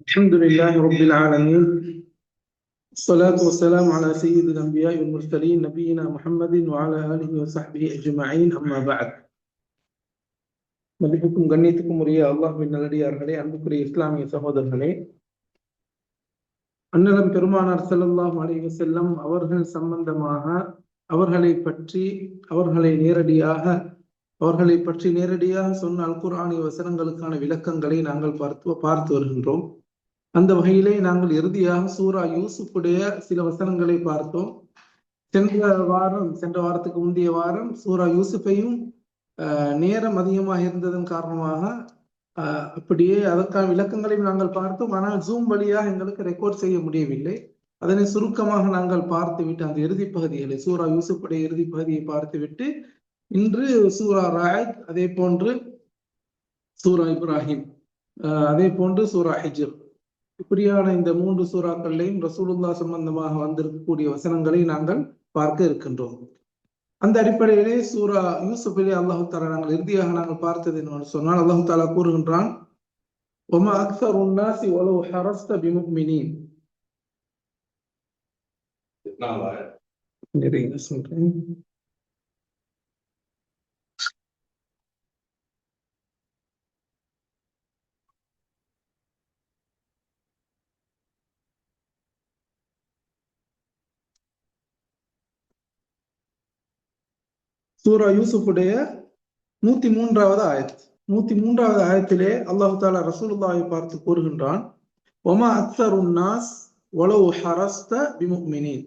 الحمد لله رب العالمين الصلاة والسلام على سيد الأنبياء والمرسلين نبينا محمد وعلى آله وصحبه أجمعين أما بعد மதிப்புக்கும் கண்ணியத்துக்கும் உரிய அல்லாஹ்வின் நல்லடியார்களே அன்புக்குரிய இஸ்லாமிய சகோதரர்களே அண்ணலம் பெருமானார் ஸல்லல்லாஹு அலைஹி வஸல்லம் அவர்கள் சம்பந்தமாக அவர்களை பற்றி அவர்களை நேரடியாக அவர்களை பற்றி நேரடியாக சொன்ன அல் குர்ஆனிய வசனங்களுக்கான விளக்கங்களை நாங்கள் பார்த்து பார்த்து வருகின்றோம். அந்த வகையிலே நாங்கள் இறுதியாக சூரா யூசுஃபுடைய சில வசனங்களை பார்த்தோம். சென்ற வாரம் சென்ற வாரத்துக்கு முந்தைய வாரம் சூரா யூசுஃபையும் ஆஹ் நேரம் அதிகமாக இருந்ததன் காரணமாக அப்படியே அதற்கான விளக்கங்களையும் நாங்கள் பார்த்தோம். ஆனால் ஜூம் வழியாக எங்களுக்கு ரெக்கார்ட் செய்ய முடியவில்லை. அதனை சுருக்கமாக நாங்கள் பார்த்துவிட்டு அந்த இறுதி பகுதிகளை சூரா யூசுஃபுடைய இறுதி பகுதியை பார்த்துவிட்டு இன்று சூரா ராயத் அதே போன்று சூரா இப்ராஹிம் அதே போன்று சூரா ஹிஜர். இப்படியான இந்த மூன்று சூறாக்கள்லையும் ரசூலுல்லா சம்பந்தமாக வந்திருக்கக்கூடிய வசனங்களை நாங்கள் பார்க்க இருக்கின்றோம். அந்த அடிப்படையிலே சூரா யூசுஃபிலே அல்லாஹு தாலா நாங்கள் இறுதியாக நாங்கள் பார்த்தது என்னவென்று சொன்னால் அல்லாஹு தாலா கூறுகின்றான் ஒமா அக்சர் உன்னாசி ஒலவு ஹரஸ்த பிமுக்மினீன். நிறைய சொல்றேன். சூரா யூசுஃபுடைய நூத்தி மூன்றாவது ஆயத். நூத்தி மூன்றாவது ஆயத்திலே அல்லாஹு தாலா ரசூலுல்லாவை பார்த்து கூறுகின்றான் ஒமா அக்சர் உன்னாஸ் ஒலவு ஹரஸ்த விமுக்மினின்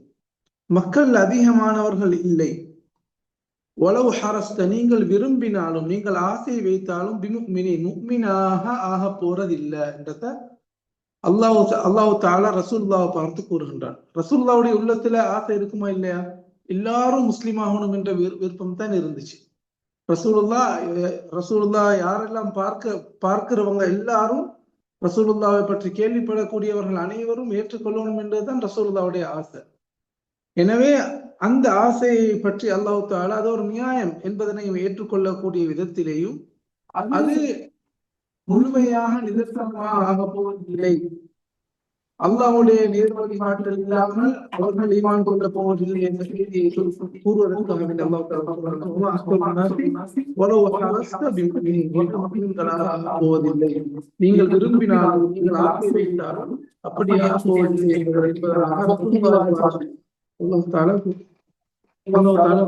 மக்கள் அதிகமானவர்கள் இல்லை. ஒலவு ஹரஸ்த நீங்கள் விரும்பினாலும் நீங்கள் ஆசை வைத்தாலும் பிமுக்மினின் முக்மினாக ஆக போறதில்லை என்றத அல்லாஹு அல்லாஹு தாலா ரசூல்லாவை பார்த்து கூறுகின்றான். ரசூல்லாவுடைய உள்ளத்துல ஆசை இருக்குமா இல்லையா? எல்லாரும் முஸ்லீம் ஆகணும் என்ற விருப்பம் தான் இருந்துச்சு. ரசூலுல்லா ரசூலுல்லா யாரெல்லாம் பார்க்க பார்க்கிறவங்க எல்லாரும் ரசூலுல்லாவை பற்றி கேள்விப்படக்கூடியவர்கள் அனைவரும் ஏற்றுக்கொள்ளணும் என்றதுதான் ரசூலுல்லாவுடைய ஆசை. எனவே அந்த ஆசையை பற்றி அல்லாஹு தாலா அது ஒரு நியாயம் என்பதனையும் ஏற்றுக்கொள்ளக்கூடிய விதத்திலேயும் அது முழுமையாக நிதர்சனமாக ஆக போவதில்லை. அல்லாவுடைய நேர் வழிகாட்டல் இல்லாமல் அவர்கள் ஈமான் கொள்ள போவதில்லை என்ற செய்தியை கூறுவதற்காக போவதில்லை. நீங்கள் விரும்பினாலும் நீங்கள் ஆசை வைத்தாலும் அப்படியே போவதில்லை என்பதற்காக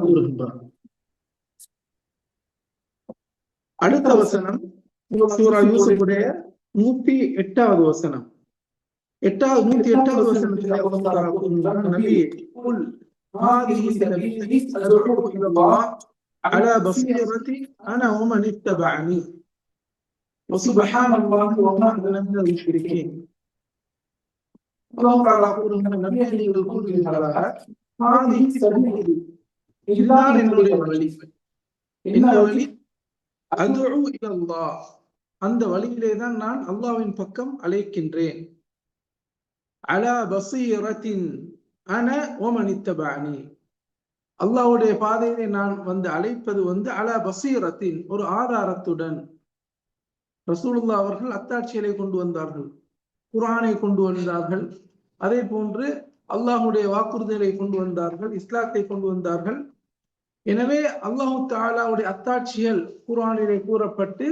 கூறுகின்றார் அடுத்த வசனம் சூரா யூசுஃபுடைய நூத்தி எட்டாவது வசனம். எட்டாவது நூத்தி எட்டாவது வசனத்தில் நபி குல் هذه سبيلي أدعو إلى الله على بصيرة أنا ومن اتبعني وسبحان الله وما أنا من المشركين الله تعالى يقول النبي يقول للملائكة هذه سبيلي إلا என்னுடைய வழி என்ன வழி அதுஉ இலல்லாஹ் அந்த வழியிலே தான் நான் அல்லாஹ்வின் பக்கம் அழைக்கின்றேன் அலா பசீரத்தின் அன ஓமனித்தபாணி அல்லாவுடைய பாதையிலே நான் வந்து அழைப்பது வந்து அலா பசீரத்தின் ஒரு ஆதாரத்துடன். ரசூலுல்லா அவர்கள் அத்தாட்சியலை கொண்டு வந்தார்கள். குரானை கொண்டு வந்தார்கள். அதே போன்று அல்லாஹுடைய வாக்குறுதிகளை கொண்டு வந்தார்கள். இஸ்லாத்தை கொண்டு வந்தார்கள். எனவே அல்லாஹு தாலாவுடைய அத்தாட்சிகள் குரானிலே கூறப்பட்டு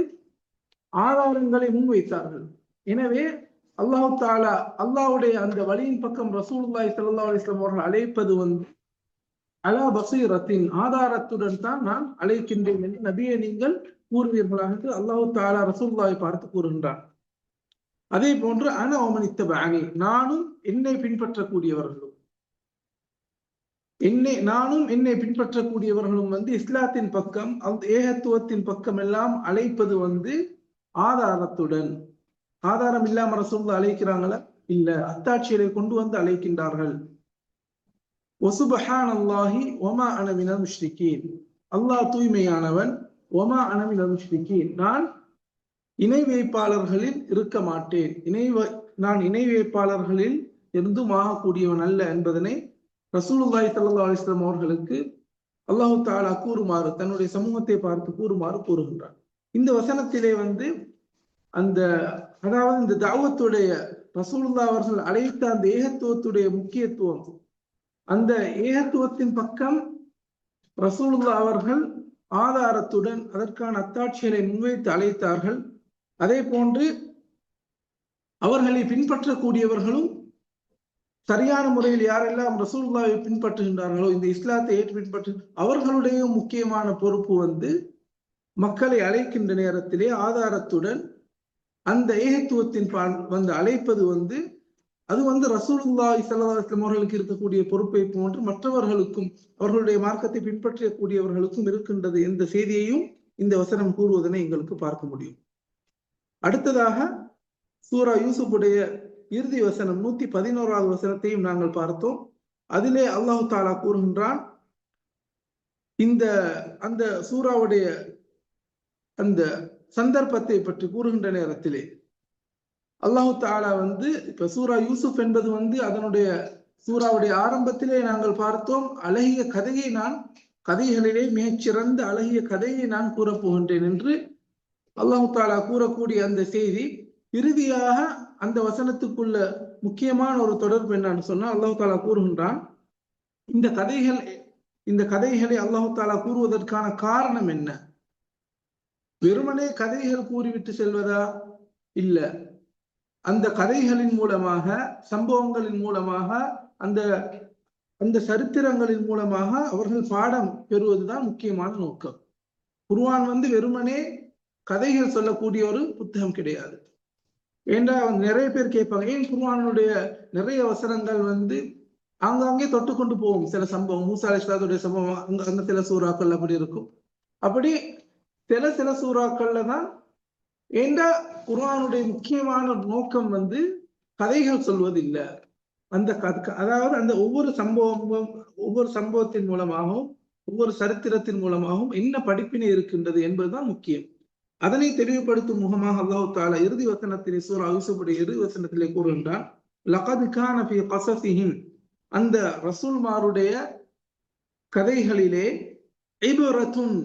ஆதாரங்களை முன்வைத்தார்கள். எனவே அல்லாஹு தாலா அல்லாவுடைய அந்த வழியின் பக்கம் ரசூலுல்லாய் சல்லா அலிஸ்லாம் அவர்கள் அழைப்பது வந்து அலா பசீரத்தின் ஆதாரத்துடன் தான் நான் அழைக்கின்றேன் என்று நபியை நீங்கள் கூறுவீர்களாக அல்லாஹு தாலா ரசூல்லாவை பார்த்து கூறுகின்றார். அதே போன்று அன அவமனித்த பாணி நானும் என்னை பின்பற்றக்கூடியவர்களும் என்னை நானும் என்னை பின்பற்றக்கூடியவர்களும் வந்து இஸ்லாத்தின் பக்கம் ஏகத்துவத்தின் பக்கம் எல்லாம் அழைப்பது வந்து ஆதாரத்துடன் ஆதாரம் இல்லாம ரசூல்லா அழைக்கிறாங்களா? இல்ல அத்தாட்சியரை கொண்டு வந்து அழைக்கின்றார்கள். ஒசுபஹான் அல்லாஹி ஒமா அனவினல் முஷ்ரிகீன். அல்லாஹ் தூய்மையானவன் ஒமா அனவினல் முஷ்ரிகீன். நான் இணை வைப்பாளர்களில் இருக்க மாட்டேன். இணை நான் இணை வைப்பாளர்களில் இருந்தும் ஆகக்கூடியவன் அல்ல என்பதனை ரசூலுல்லாய் சல்லா அலிஸ்லாம் அவர்களுக்கு அல்லாஹு தாலா கூறுமாறு தன்னுடைய சமூகத்தை பார்த்து கூறுமாறு கூறுகின்றான். இந்த வசனத்திலே வந்து அந்த அதாவது இந்த தாவத்துடைய ரசூல்லா அவர்கள் அழைத்த அந்த ஏகத்துவத்துடைய முக்கியத்துவம். அந்த ஏகத்துவத்தின் பக்கம் ரசூலுல்லா அவர்கள் ஆதாரத்துடன் அதற்கான அத்தாட்சிகளை முன்வைத்து அழைத்தார்கள். அதே போன்று அவர்களை பின்பற்றக்கூடியவர்களும் சரியான முறையில் யாரெல்லாம் ரசூல்லாவை பின்பற்றுகின்றார்களோ இந்த இஸ்லாத்தை ஏற்று பின்பற்று அவர்களுடைய முக்கியமான பொறுப்பு வந்து மக்களை அழைக்கின்ற நேரத்திலே ஆதாரத்துடன் அந்த ஏகத்துவத்தின் வந்து அழைப்பது வந்து அது வந்து ரசூலுல்லா இசல்லாஸ்லம் அவர்களுக்கு இருக்கக்கூடிய பொறுப்பை போன்று மற்றவர்களுக்கும் அவர்களுடைய மார்க்கத்தை பின்பற்றக்கூடியவர்களுக்கும் இருக்கின்றது எந்த செய்தியையும் இந்த வசனம் கூறுவதனை எங்களுக்கு பார்க்க முடியும். அடுத்ததாக சூரா யூசுஃபுடைய இறுதி வசனம் நூத்தி பதினோராவது வசனத்தையும் நாங்கள் பார்த்தோம். அதிலே அல்லாஹு தாலா கூறுகின்றான் இந்த அந்த சூறாவுடைய அந்த சந்தர்ப்பத்தை பற்றி கூறுகின்ற நேரத்திலே. அல்லாஹு தாலா வந்து இப்ப சூரா யூசுப் என்பது வந்து அதனுடைய சூறாவுடைய ஆரம்பத்திலே நாங்கள் பார்த்தோம். அழகிய கதையை நான் கதைகளிலே மிகச்சிறந்த அழகிய கதையை நான் கூறப்போகின்றேன் என்று அல்லாஹு தாலா கூறக்கூடிய அந்த செய்தி இறுதியாக அந்த வசனத்துக்குள்ள முக்கியமான ஒரு தொடர்பு என்னன்னு சொன்னா அல்லாஹு தாலா கூறுகின்றான் இந்த கதைகள் இந்த கதைகளை அல்லாஹு தாலா கூறுவதற்கான காரணம் என்ன? வெறுமனே கதைகள் கூறிவிட்டு செல்வதா? இல்ல. அந்த கதைகளின் மூலமாக சம்பவங்களின் மூலமாக அந்த அந்த சரித்திரங்களின் மூலமாக அவர்கள் பாடம் பெறுவதுதான் முக்கியமான நோக்கம். குருவான் வந்து வெறுமனே கதைகள் சொல்லக்கூடிய ஒரு புத்தகம் கிடையாது. ஏண்டா நிறைய பேர் கேட்பாங்க ஏன் குருவானுடைய நிறைய வசனங்கள் வந்து ஆங்காங்கே தொட்டு கொண்டு போகும்? சில சம்பவம் மூசா அலிஸ்லாத்துடைய சம்பவம் அந்த சில சூறாக்கள் அப்படி இருக்கும். அப்படி சில சில சூறாக்கள்ல தான் என்ற குர்ஆனுடைய முக்கியமான நோக்கம் வந்து கதைகள் சொல்வதில்லை. அந்த அதாவது அந்த ஒவ்வொரு சம்பவமும் ஒவ்வொரு சம்பவத்தின் மூலமாகவும் ஒவ்வொரு சரித்திரத்தின் மூலமாகவும் என்ன படிப்பினை இருக்கின்றது என்பதுதான் முக்கியம். அதனை தெளிவுபடுத்தும் முகமாக அல்லாஹு தாலா இறுதி வசனத்திலே சூரா யூசுஃபுடைய இறுதி வசனத்திலே கூறுகின்றான் லகது கான ஃபி கசசிஹிம் அந்த ரசூல்மாருடைய கதைகளிலே ஐபரத்துன்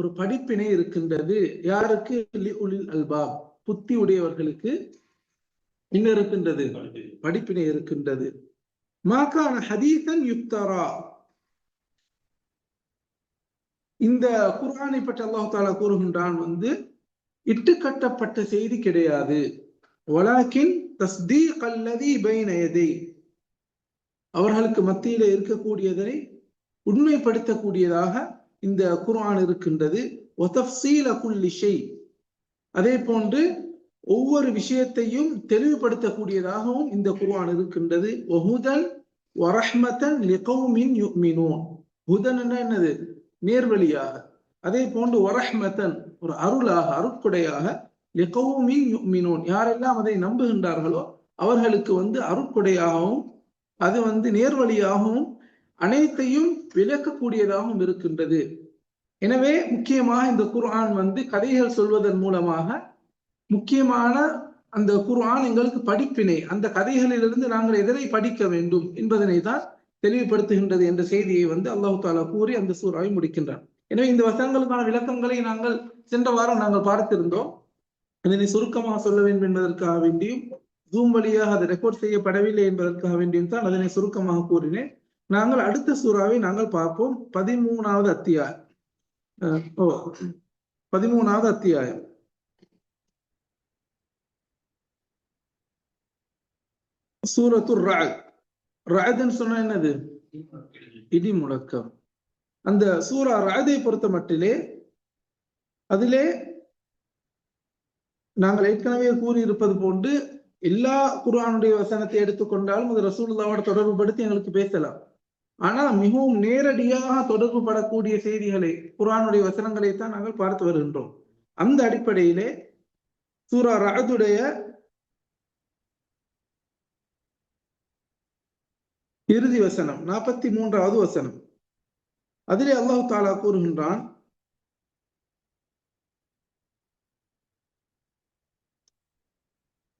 ஒரு படிப்பினை இருக்கின்றது. யாருக்கு? அல்பாப் புத்தி உடையவர்களுக்கு என்ன இருக்கின்றது? படிப்பினை இருக்கின்றது. மாக்கான ஹதீசன் யுக்தரா. இந்த குரானை பற்றி அல்லாஹு தாலா கூறுகின்றான் வந்து இட்டு கட்டப்பட்ட செய்தி கிடையாது. வலாக்கின் தஸ்தீ கல்லதி பைனயதை அவர்களுக்கு மத்தியில இருக்கக்கூடியதை உண்மைப்படுத்தக்கூடியதாக இந்த குர்ஆன் இருக்கின்றது. அதே போன்று ஒவ்வொரு விஷயத்தையும் தெளிவுபடுத்தக்கூடியதாகவும் இந்த குர்ஆன் இருக்கின்றது. ஒஹுதன் வரஹ்மத்தன் லிகௌமின் யுமினூன் ஹுதன் என்னது? நேர்வழியாக. அதே போன்று வரஹ்மத்தன் ஒரு அருளாக அருட்கொடையாக லிகௌமின் யுமினூன் யாரெல்லாம் அதை நம்புகின்றார்களோ அவர்களுக்கு வந்து அருட்கொடையாகவும் அது வந்து நேர்வழியாகவும் அனைத்தையும் விளக்கக்கூடியதாகவும் இருக்கின்றது. எனவே முக்கியமாக இந்த குர்ஆன் வந்து கதைகள் சொல்வதன் மூலமாக முக்கியமான அந்த குர்ஆன் எங்களுக்கு படிப்பினை அந்த கதைகளிலிருந்து நாங்கள் எதனை படிக்க வேண்டும் என்பதனை தான் தெளிவுபடுத்துகின்றது என்ற செய்தியை வந்து அல்லாஹு தாலா கூறி அந்த சூறாவை முடிக்கின்றார் எனவே இந்த வசனங்களுக்கான விளக்கங்களை நாங்கள் சென்ற வாரம் நாங்கள் பார்த்திருந்தோம். இதனை சுருக்கமாக சொல்ல வேண்டும் என்பதற்காக வேண்டியும் ஜூம் வழியாக அது ரெக்கார்ட் செய்யப்படவில்லை என்பதற்காக வேண்டியும் தான் அதனை சுருக்கமாக கூறினேன். நாங்கள் அடுத்த சூறாவை நாங்கள் பார்ப்போம். பதிமூணாவது அத்தியாயம். ஓ பதிமூணாவது அத்தியாயம். சூரத்து ராத் ராதன் சொன்ன என்னது? இடி முழக்கம். அந்த சூரா ராதை பொறுத்த மட்டிலே அதிலே நாங்கள் ஏற்கனவே கூறியிருப்பது போன்று எல்லா குர்ஆனுடைய வசனத்தை எடுத்துக்கொண்டாலும் அது ரசூல்லாவோட தொடர்பு படுத்தி எங்களுக்கு பேசலாம். ஆனால் மிகவும் நேரடியாக தொடர்புபடக்கூடிய செய்திகளை குரானுடைய வசனங்களை தான் நாங்கள் பார்த்து வருகின்றோம். அந்த அடிப்படையிலே சூரா ரகதுடைய இறுதி வசனம் நாற்பத்தி மூன்றாவது வசனம். அதிலே அல்லாஹு தாலா கூறுகின்றான்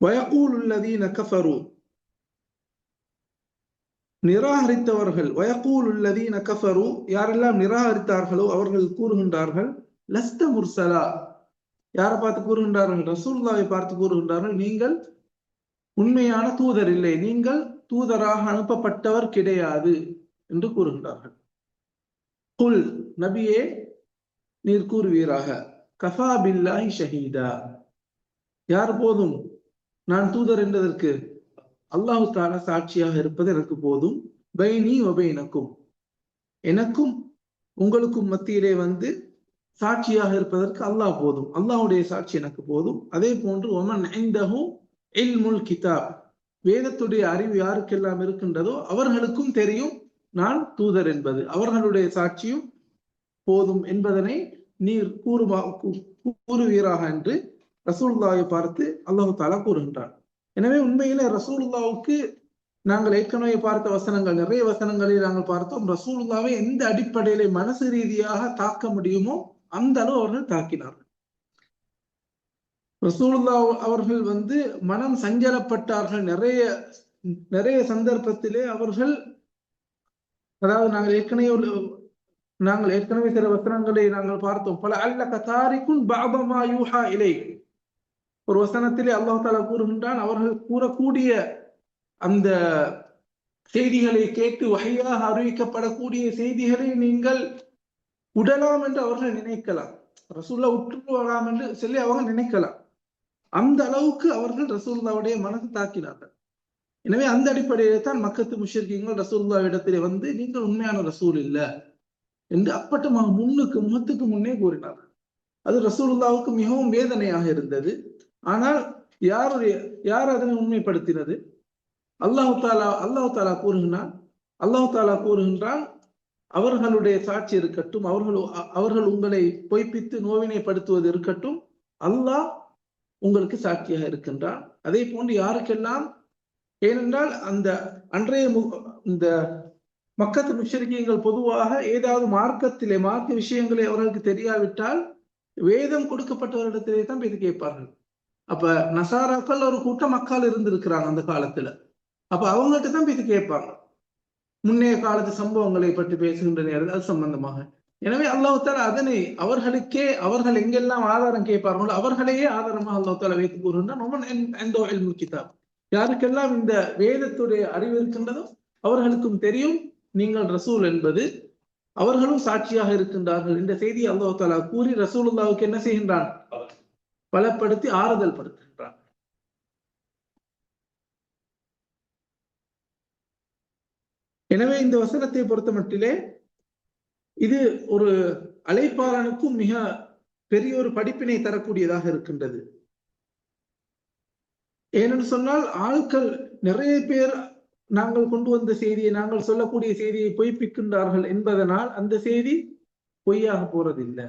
வயகூல் உள்ளதீன கஃபரூ நிராகரித்தவர்கள். வயக்கூல் உள்ளதீன கஃபரு. யாரெல்லாம் நிராகரித்தார்களோ அவர்கள் கூறுகின்றார்கள் லஸ்த முர்சலா. யாரை பார்த்து கூறுகின்றார்கள்? ரசூல்லாவை பார்த்து கூறுகின்றார்கள் நீங்கள் உண்மையான தூதர் இல்லை நீங்கள் தூதராக அனுப்பப்பட்டவர் கிடையாது என்று கூறுகின்றார்கள். குல் நபியே நீர் கூறுவீராக. கஃபா பில்லாஹி ஷஹீதா. யார் போதும்? நான் தூதர் என்பதற்கு அல்லாஹு தாலா சாட்சியாக இருப்பது எனக்கு போதும். பைனி ஒபைனக்கும் எனக்கும் உங்களுக்கும் மத்தியிலே வந்து சாட்சியாக இருப்பதற்கு அல்லாஹ் போதும். அல்லாஹுடைய சாட்சி எனக்கு போதும். அதே போன்று ஒமன் ஐந்தகும் இல்முல் கிதாப். வேதத்துடைய அறிவு யாருக்கெல்லாம் இருக்கின்றதோ அவர்களுக்கும் தெரியும். நான் தூதர் என்பது. அவர்களுடைய சாட்சியும் போதும் என்பதனை நீர் கூறுமா கூறுவீராக என்று ரசூல்லாவை பார்த்து அல்லாஹு தாலா கூறுகின்றார் எனவே உண்மையில ரசூலுல்லாவுக்கு நாங்கள் ஏற்கனவே பார்த்த வசனங்கள் நிறைய வசனங்களை நாங்கள் பார்த்தோம். ரசூலுல்லாவை எந்த அடிப்படையில மனசு ரீதியாக தாக்க முடியுமோ அந்த அளவு அவர்கள் தாக்கினார்கள். ரசூலுல்லா அவர்கள் வந்து மனம் சஞ்சலப்பட்டார்கள். நிறைய நிறைய சந்தர்ப்பத்திலே அவர்கள் அதாவது நாங்கள் ஏற்கனவே நாங்கள் ஏற்கனவே சில வசனங்களை நாங்கள் பார்த்தோம். பல அல்ல கதாரிக்கும் பாபமா யூஹா இலை ஒரு வசனத்திலே அல்லாஹாலா கூறுகின்றான் அவர்கள் கூறக்கூடிய அந்த செய்திகளை கேட்டு வகையாக அறிவிக்கப்படக்கூடிய செய்திகளை நீங்கள் உடலாம் என்று அவர்கள் நினைக்கலாம். ரசூல்லா உற்று வரலாம் என்று சொல்லி அவங்க நினைக்கலாம். அந்த அளவுக்கு அவர்கள் ரசூல்லாவுடைய மனசு தாக்கினார்கள். எனவே அந்த அடிப்படையில தான் மக்கத்து முஷிர்கீங்கள் ரசூல்லா இடத்திலே வந்து நீங்கள் உண்மையான ரசூல் இல்லை என்று அப்பட்டமாக முன்னுக்கு முகத்துக்கு முன்னே கூறினார்கள். அது ரசூலுல்லாவுக்கு மிகவும் வேதனையாக இருந்தது. ஆனால் யாருடைய யார் அதனை உண்மைப்படுத்தினது? அல்லாஹு தாலா அல்லாஹு தாலா கூறுகின்றான் அல்லாஹு தாலா கூறுகின்றான் அவர்களுடைய சாட்சி இருக்கட்டும் அவர்கள் அவர்கள் உங்களை பொய்ப்பித்து நோவினைப்படுத்துவது இருக்கட்டும் அல்லாஹ் உங்களுக்கு சாட்சியாக இருக்கின்றான். அதே போன்று யாருக்கெல்லாம்? ஏனென்றால் அந்த அன்றைய இந்த மக்கத்து முஷரிக்கங்கள் பொதுவாக ஏதாவது மார்க்கத்திலே மார்க்க விஷயங்களை அவர்களுக்கு தெரியாவிட்டால் வேதம் கொடுக்கப்பட்டவரிடத்திலே தான் இது கேட்பார்கள். அப்ப நசாராக்கள் ஒரு கூட்ட மக்கள் இருந்திருக்கிறாங்க அந்த காலத்துல. அப்ப அவங்ககிட்ட தான் இது கேட்பாங்க. முன்னைய காலத்து சம்பவங்களை பற்றி பேசுகின்ற நேரத்தில் அது சம்பந்தமாக. எனவே அல்லாஹால அதனை அவர்களுக்கே அவர்கள் எங்கெல்லாம் ஆதாரம் கேட்பார்களோ அவர்களையே ஆதாரமாக அல்லாஹால வைத்து கூறுகின்றான். கிதாப். யாருக்கெல்லாம் இந்த வேதத்துடைய அறிவு இருக்கின்றதோ அவர்களுக்கும் தெரியும். நீங்கள் ரசூல் என்பது அவர்களும் சாட்சியாக இருக்கின்றார்கள். இந்த செய்தி அல்லாஹால கூறி கூறி ரசூலுல்லாவுக்கு என்ன செய்கின்றான்? பலப்படுத்தி ஆறுதல் படுத்துகின்றார் எனவே இந்த வசனத்தை பொறுத்த மட்டிலே இது ஒரு அழைப்பாளனுக்கும் மிக பெரிய ஒரு படிப்பினை தரக்கூடியதாக இருக்கின்றது. ஏனென்று சொன்னால் ஆட்கள் நிறைய பேர் நாங்கள் கொண்டு வந்த செய்தியை நாங்கள் சொல்லக்கூடிய செய்தியை பொய்ப்பிக்கின்றார்கள் என்பதனால் அந்த செய்தி பொய்யாக போறதில்லை.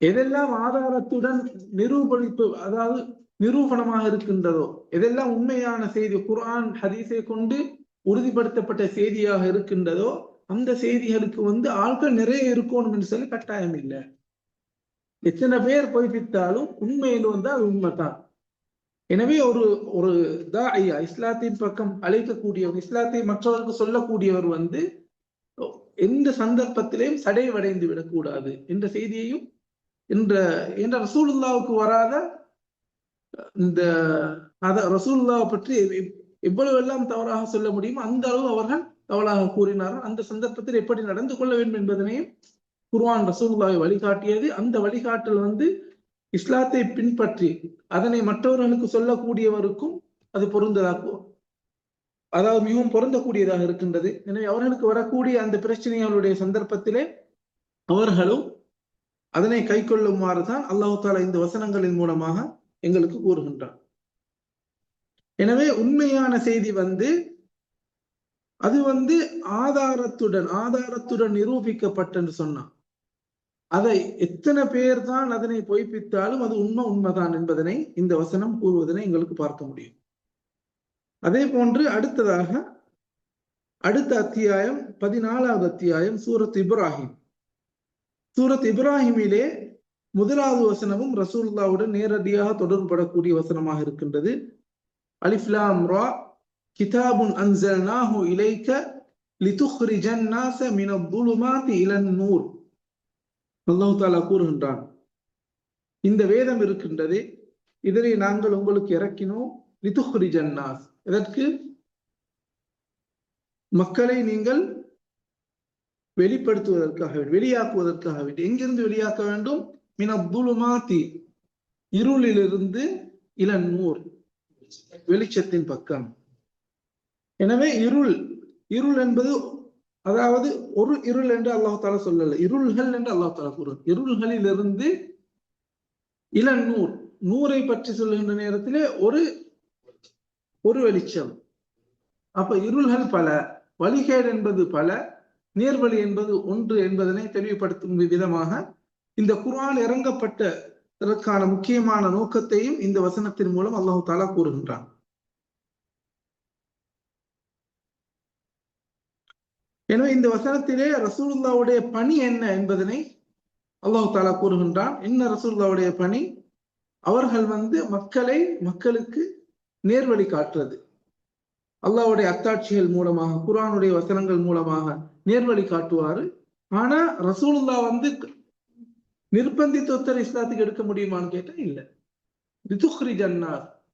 எதெல்லாம் ஆதாரத்துடன் நிரூபணிப்பு அதாவது நிரூபணமாக இருக்கின்றதோ எதெல்லாம் உண்மையான செய்தி குரான் ஹதீஸை கொண்டு உறுதிப்படுத்தப்பட்ட செய்தியாக இருக்கின்றதோ அந்த செய்திகளுக்கு வந்து ஆட்கள் நிறைய இருக்கணும் என்று சொல்லி கட்டாயம் இல்லை. எத்தனை பேர் பொய்ப்பித்தாலும் உண்மையில் வந்து அது உண்மைதான். எனவே ஒரு ஒரு தாயா இஸ்லாத்தின் பக்கம் அழைக்கக்கூடியவர் இஸ்லாத்தை மற்றவருக்கு சொல்லக்கூடியவர் வந்து எந்த சந்தர்ப்பத்திலையும் சடைவடைந்து விடக்கூடாது என்ற செய்தியையும் என்ற என்ற ரசூலுல்லாவுக்கு வராத இந்த அத ரசூல்லாவை பற்றி எவ்வளவு எல்லாம் தவறாக சொல்ல முடியுமோ அந்த அளவு அவர்கள் தவறாக கூறினார்கள். அந்த சந்தர்ப்பத்தில் எப்படி நடந்து கொள்ள வேண்டும் என்பதனையும் குர்வான் ரசூல்லாவை வழிகாட்டியது. அந்த வழிகாட்டல் வந்து இஸ்லாத்தை பின்பற்றி அதனை மற்றவர்களுக்கு சொல்லக்கூடியவருக்கும் அது பொருந்ததாக அதாவது மிகவும் பொருந்தக்கூடியதாக இருக்கின்றது. எனவே அவர்களுக்கு வரக்கூடிய அந்த பிரச்சனைகளுடைய சந்தர்ப்பத்திலே அவர்களும் அதனை கை கொள்ளுமாறு தான் அல்லாஹு தாலா இந்த வசனங்களின் மூலமாக எங்களுக்கு கூறுகின்றான். எனவே உண்மையான செய்தி வந்து அது வந்து ஆதாரத்துடன் ஆதாரத்துடன் நிரூபிக்கப்பட்டன்னு சொன்னான். அதை எத்தனை பேர் தான் அதனை பொய்ப்பித்தாலும் அது உண்மை உண்மைதான் என்பதனை இந்த வசனம் கூறுவதனை எங்களுக்கு பார்க்க முடியும். அதே போன்று அடுத்ததாக அடுத்த அத்தியாயம் பதினாலாவது அத்தியாயம் சூரத் இப்ராஹிம். சூரத் இப்ராஹிமிலே முதலாவது வசனமும் ரசூல்லாவுடன் நேரடியாக தொடர்படக்கூடிய வசனமாக இருக்கின்றது. அலிஃப்லாம் ரா கிதாபுன் அன்சல்னாஹு இலைக்க லிதுஹ்ரிஜன் நாஸ மின துலுமாத்தி இலன் நூர். அல்லாஹு தாலா கூறுகின்றான் இந்த வேதம் இருக்கின்றது இதனை நாங்கள் உங்களுக்கு இறக்கினோம் லிதுஹ்ரி ஜன்னாஸ் இதற்கு மக்களை நீங்கள் வெளிப்படுத்துவதற்காக வேண்டி வெளியாக்குவதற்காக வேண்டும் எங்கிருந்து வெளியாக்க வேண்டும்? மினத்துலுமாத்தி இருளிலிருந்து இளநூர் வெளிச்சத்தின் பக்கம். எனவே இருள் இருள் என்பது அதாவது ஒரு இருள் என்று அல்லாஹ் தாலா சொல்லல. இருள்கள் என்று அல்லாஹ் தாலா கூறுவது இருள்களிலிருந்து இளநூர் நூரை பற்றி சொல்லுகின்ற நேரத்திலே ஒரு ஒரு வெளிச்சம். அப்ப இருள்கள் பல வழிகேடு என்பது பல நேர்வழி என்பது ஒன்று என்பதனை தெளிவுபடுத்தும் விதமாக இந்த குர்ஆன் இறங்கப்பட்டதற்கான முக்கியமான நோக்கத்தையும் இந்த வசனத்தின் மூலம் அல்லாஹு தாலா கூறுகின்றான். எனவே இந்த வசனத்திலே ரசூலுல்லாவுடைய பணி என்ன என்பதனை அல்லாஹு தாலா கூறுகின்றான். என்ன ரசூல்லாவுடைய பணி? அவர்கள் வந்து மக்களை மக்களுக்கு நேர்வழி காட்டுறது. அல்லாவுடைய அத்தாட்சிகள் மூலமாக குரானுடைய வசனங்கள் மூலமாக நேர்வழி காட்டுவாரு. ஆனா ரசூலுல்லா வந்து நிர்பந்தித்த ஒருத்தர் இஸ்லாத்துக்கு எடுக்க முடியுமான்னு கேட்டா இல்ல. லிதுஹ்ரி ஜன்னார்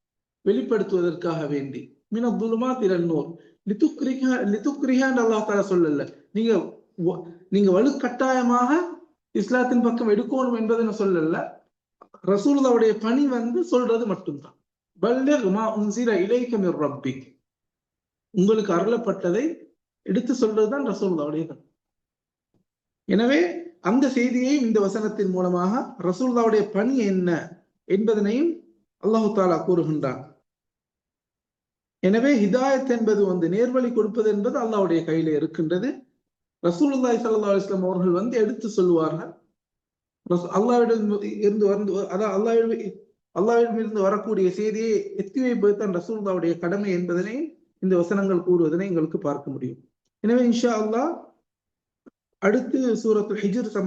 வெளிப்படுத்துவதற்காக வேண்டி. மின துலுமா திறன்னோர் லிதுக்ரிஹா லிதுக்ரிஹான்னு அல்லாஹ் தாலா சொல்லல. நீங்க நீங்க வலுக்கட்டாயமாக இஸ்லாத்தின் பக்கம் எடுக்கணும் என்பதை நான் சொல்லல. ரசூலுல்லாவுடைய பணி வந்து சொல்றது மட்டும்தான். பல்லிக் மா உன்சில இலைக்கமிர் ரப்பிக். உங்களுக்கு அருளப்பட்டதை எடுத்து சொல்றதுதான் ரசூல்லாவுடைய எனவே அந்த செய்தியை இந்த வசனத்தின் மூலமாக ரசூல்லாவுடைய பணி என்ன என்பதனையும் அல்லாஹு தாலா கூறுகின்றான். எனவே ஹிதாயத் என்பது வந்து நேர்வழி கொடுப்பது என்பது அல்லாவுடைய கையில இருக்கின்றது. ரசூலுல்லாய் சல்லா அலுவலாம் அவர்கள் வந்து எடுத்து சொல்லுவார்கள். அல்லாவிடம் இருந்து வந்து அதான் அல்லாவிடம் அல்லாவிடம் இருந்து வரக்கூடிய செய்தியை எத்தி வைப்பது தான் ரசூல்லாவுடைய கடமை என்பதனை இந்த வசனங்கள் கூறுவதனை எங்களுக்கு பார்க்க முடியும். எனவே இன்ஷா அல்லா அடுத்து சூரத்து ஹிஜர்